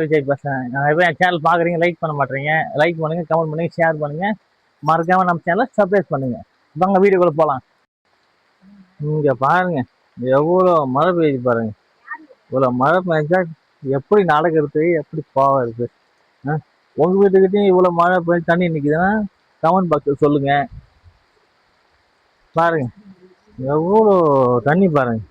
விஜய் பேசுகிறேன் நிறைய பேர் என் சேனல் பார்க்குறீங்க லைக் பண்ண மாட்டீங்க. லைக் பண்ணுங்கள் கமெண்ட் பண்ணுங்க ஷேர் பண்ணுங்கள் மறக்காமல் நம்ம சேனலை சப்ஸ்கிரைப் பண்ணுங்கள் வாங்க வீடியோக்குள்ளே போகலாம் இங்கே பாருங்கள் எவ்வளோ மழை பெய்யுது பாருங்கள் இவ்வளோ மழை பெஞ்சா எப்படி நடக்கிறது எப்படி போகிறது ஆ? உங்கள் வீட்டுக்கிட்டையும் இவ்வளோ மழை பெய்ஞ்சு தண்ணி நிற்குதுன்னா கமெண்ட் பாக்ஸில் சொல்லுங்கள் பாருங்கள் எவ்வளோ தண்ணி பாருங்கள்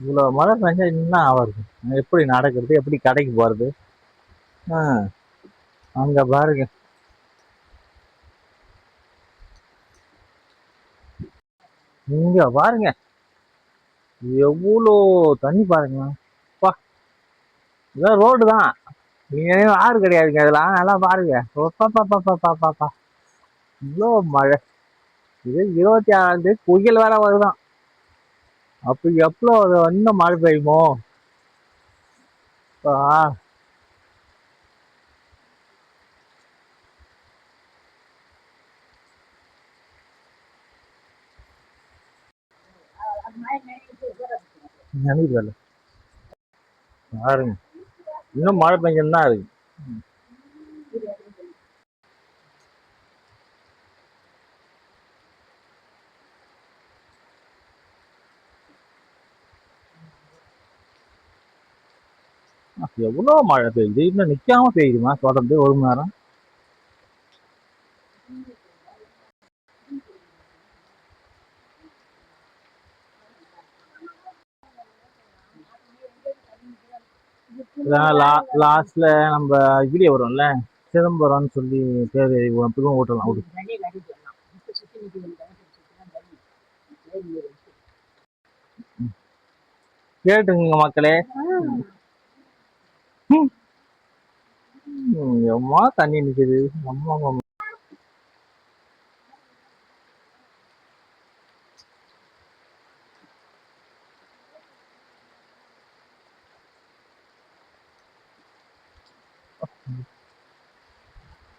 இவ்வளோ மழை பெஞ்சா என்ன ஆகாது எப்படி நடக்கிறது? எப்படி கடைக்கு போகிறது ஆ அங்கே பாருங்க. இங்கே பாருங்க. எவ்வளோ தண்ணி பாருங்க. பா இதான் ரோடு தான். நீங்கள் ஆறு கிடையாதுங்க இதெல்லாம் எல்லாம் பாருங்க. பாப்பா இவ்வளோ மழை. இது இருபத்தி ஆறாம் தேதி புயல் வேற வருதான். அப்போ எவ்வளோ இன்னும் மழை பெய்யுமோ? நினைக்கல. பாருங்க. இன்னும் மழை பெஞ்சுன்னு தான் இருக்கு. எவ்வளோ மழை பெய்யுது? இன்னும் நிற்காம பெய்யுதுமா தொடர்ந்து ஒரு மணி நேரம். லாஸ்ட்ல நம்ம வீடியோ வரும்ல? சிதம்பரம்னு சொல்லி பேர் புதுவும் ஓட்டலாம். விடு கேட்டுங்க மக்களே. எம்மா தண்ணி நிக்குது. அம்மா அம்மா.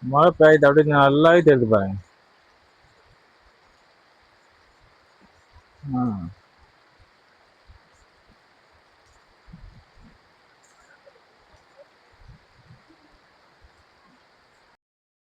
மழை பெய்யுது அப்படி நல்லாவே தெரியுது பாருங்க. ஆ.